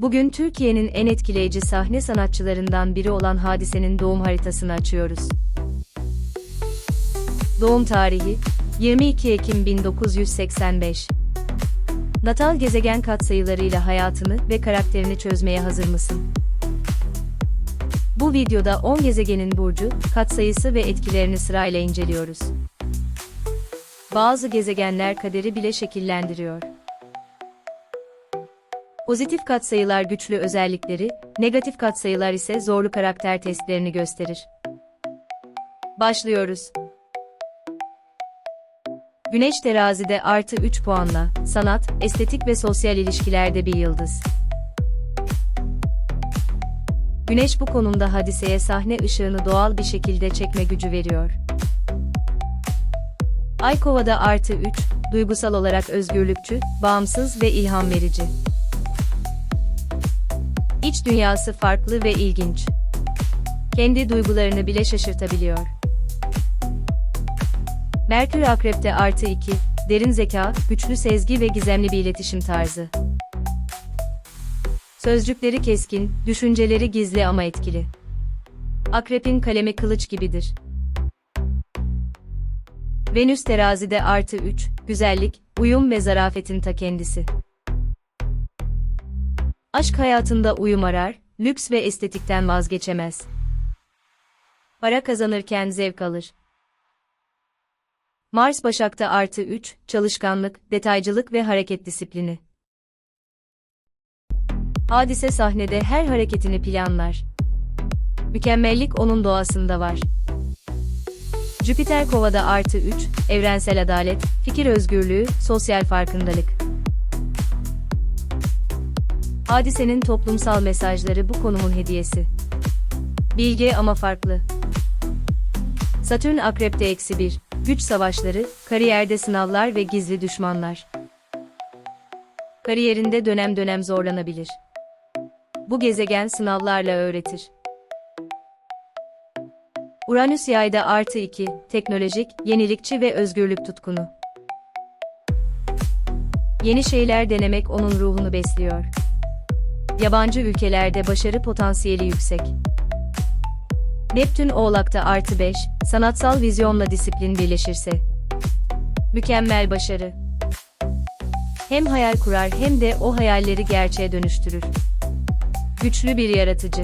Bugün Türkiye'nin en etkileyici sahne sanatçılarından biri olan Hadise'nin doğum haritasını açıyoruz. Doğum tarihi 22 Ekim 1985. Natal gezegen katsayılarıyla hayatını ve karakterini çözmeye hazır mısın? Bu videoda 10 gezegenin burcu, katsayısı ve etkilerini sırayla inceliyoruz. Bazı gezegenler kaderi bile şekillendiriyor. Pozitif katsayılar güçlü özellikleri, negatif katsayılar ise zorlu karakter testlerini gösterir. Başlıyoruz. Güneş terazide artı 3 puanla, sanat, estetik ve sosyal ilişkilerde bir yıldız. Güneş bu konumda hadiseye sahne ışığını doğal bir şekilde çekme gücü veriyor. Ay kovada artı 3, duygusal olarak özgürlükçü, bağımsız ve ilham verici. İç dünyası farklı ve ilginç. Kendi duygularını bile şaşırtabiliyor. Merkür Akrep'te artı 2, derin zeka, güçlü sezgi ve gizemli bir iletişim tarzı. Sözcükleri keskin, düşünceleri gizli ama etkili. Akrep'in kalemi kılıç gibidir. Venüs terazide artı 3, güzellik, uyum ve zarafetin ta kendisi. Aşk hayatında uyum arar, lüks ve estetikten vazgeçemez. Para kazanırken zevk alır. Mars Başak'ta artı 3, çalışkanlık, detaycılık ve hareket disiplini. Hadise sahnede her hareketini planlar. Mükemmellik onun doğasında var. Jüpiter Kova'da artı 3, evrensel adalet, fikir özgürlüğü, sosyal farkındalık. Hadisenin toplumsal mesajları bu konumun hediyesi. Bilge ama farklı. Satürn Akrep'te eksi 1, güç savaşları, kariyerde sınavlar ve gizli düşmanlar. Kariyerinde dönem dönem zorlanabilir. Bu gezegen sınavlarla öğretir. Uranüs yayda artı 2, teknolojik, yenilikçi ve özgürlük tutkunu. Yeni şeyler denemek onun ruhunu besliyor. Yabancı ülkelerde başarı potansiyeli yüksek. Neptün Oğlak'ta artı 5, sanatsal vizyonla disiplin birleşirse. Mükemmel başarı. Hem hayal kurar hem de o hayalleri gerçeğe dönüştürür. Güçlü bir yaratıcı.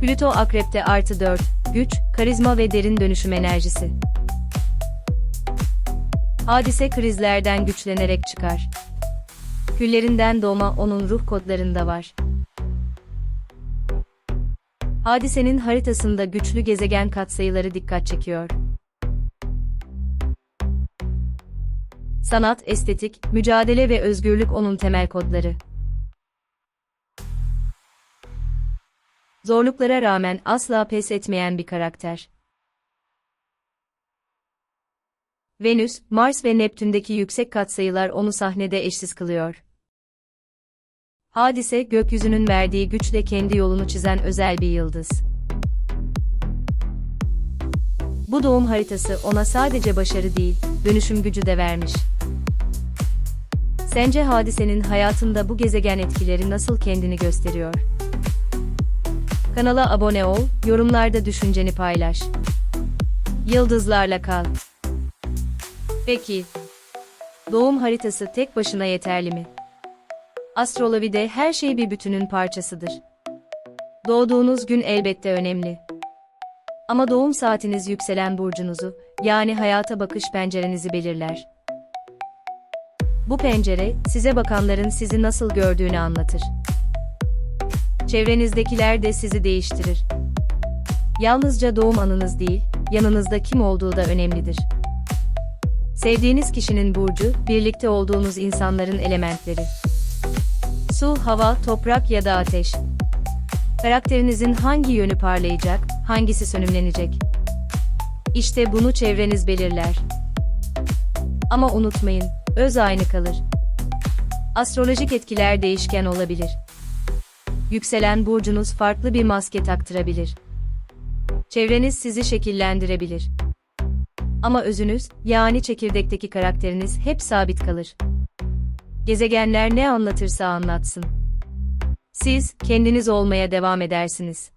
Plüto Akrep'te artı 4, güç, karizma ve derin dönüşüm enerjisi. Hadise krizlerden güçlenerek çıkar. Küllerinden doğma onun ruh kodlarında var. Hadisenin haritasında güçlü gezegen katsayıları dikkat çekiyor. Sanat, estetik, mücadele ve özgürlük onun temel kodları. Zorluklara rağmen asla pes etmeyen bir karakter. Venüs, Mars ve Neptün'deki yüksek katsayılar onu sahnede eşsiz kılıyor. Hadise, gökyüzünün verdiği güçle kendi yolunu çizen özel bir yıldız. Bu doğum haritası ona sadece başarı değil, dönüşüm gücü de vermiş. Sence hadisenin hayatında bu gezegen etkileri nasıl kendini gösteriyor? Kanala abone ol, yorumlarda düşünceni paylaş. Yıldızlarla kal. Peki, doğum haritası tek başına yeterli mi? Astrolojide her şey bir bütünün parçasıdır. Doğduğunuz gün elbette önemli. Ama doğum saatiniz yükselen burcunuzu, yani hayata bakış pencerenizi belirler. Bu pencere, size bakanların sizi nasıl gördüğünü anlatır. Çevrenizdekiler de sizi değiştirir. Yalnızca doğum anınız değil, yanınızda kim olduğu da önemlidir. Sevdiğiniz kişinin burcu, birlikte olduğunuz insanların elementleri. Su, hava, toprak ya da ateş. Karakterinizin hangi yönü parlayacak, hangisi sönümlenecek? İşte bunu çevreniz belirler. Ama unutmayın, öz aynı kalır. Astrolojik etkiler değişken olabilir. Yükselen burcunuz farklı bir maske taktırabilir. Çevreniz sizi şekillendirebilir. Ama özünüz, yani çekirdekteki karakteriniz hep sabit kalır. Gezegenler ne anlatırsa anlatsın. Siz kendiniz olmaya devam edersiniz.